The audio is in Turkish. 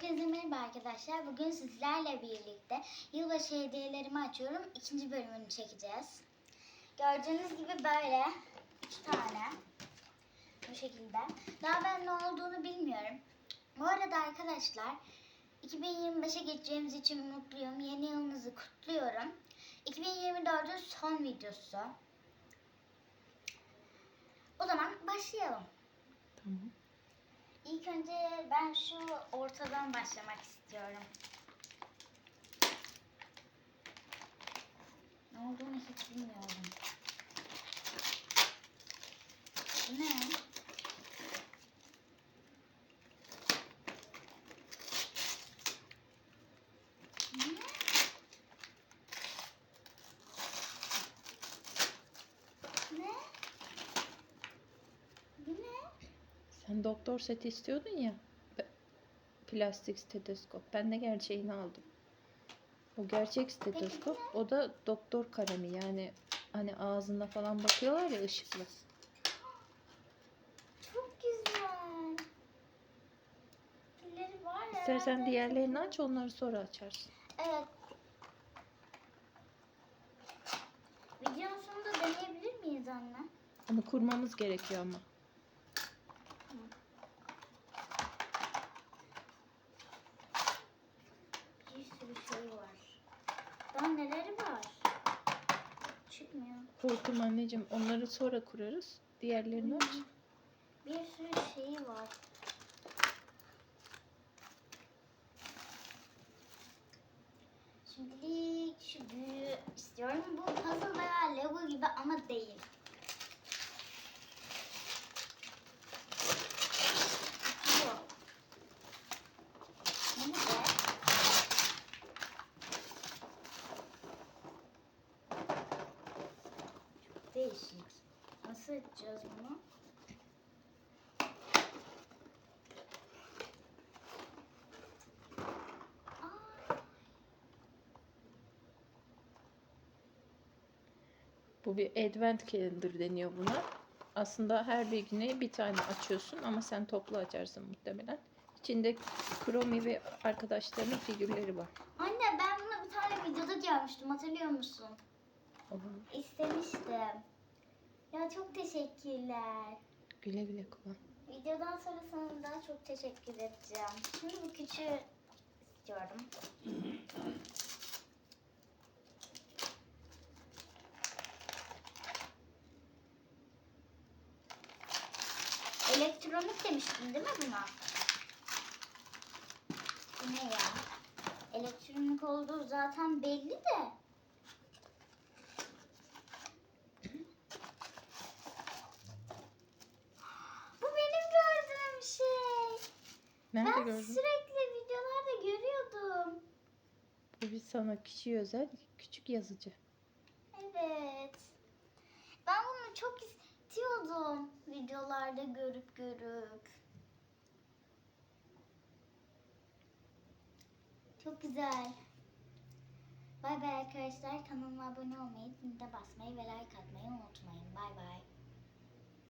Hepinize merhaba arkadaşlar. Bugün sizlerle birlikte yılbaşı hediyelerimi açıyorum. İkinci bölümünü çekeceğiz. Gördüğünüz gibi böyle üç tane. Bu şekilde. Daha ben ne olduğunu bilmiyorum. Bu arada arkadaşlar 2025'e geçeceğimiz için mutluyum. Yeni yılınızı kutluyorum. 2024'ün son videosu. O zaman başlayalım. Tamam. Önce ben şu ortadan başlamak istiyorum. Ne olduğunu hiç bilmiyorum. Ne? Ne? Ne? Bu ne? Sen doktor seti istiyordun ya. Plastik steteskop. Ben de gerçeğini aldım. O gerçek steteskop. O da doktor kalemi yani hani ağzında falan bakıyorlar ya ışıklı. Çok güzel. Pilleri var ya. İstersen diğerlerini aç onları sonra açarsın. Evet. Videonun sonunda deneyebilir miyiz anne? Onu kurmamız gerekiyor ama. Bir sürü şey var. Daha neleri var? Çıkmıyor. Korkma anneciğim onları sonra kurarız. Diğerlerini aç. Bir sürü şeyi var. Şimdilik şu büyüğü istiyorum. Bu puzzle veya Lego gibi ama değil. Bu. Bu ne? Değişik. Nasıl edeceğiz bunu? Bu bir advent calendar deniyor buna. Aslında her bir güne bir tane açıyorsun ama sen toplu açarsın muhtemelen. İçinde Chromie ve arkadaşlarının figürleri var. Anne ben bunu bir tane videoda görmüştüm hatırlıyor musun? Olur. İstemiştim. Ya çok teşekkürler. Güle güle kullan. Videodan sonra sana daha çok teşekkür edeceğim. Şimdi bu küçüğü istiyorum. Elektronik demiştin değil mi buna? Bu ne ya? Elektronik olduğu zaten belli de. Nerede ben gördün? sürekli videolarda görüyordum. Bu bir sana kişiye özel küçük yazıcı. Evet. Ben bunu çok istiyordum. Videolarda görüp görüp. Çok güzel. Bay bay arkadaşlar. Kanalıma abone olmayı, zilde basmayı ve like atmayı unutmayın. Bay bay.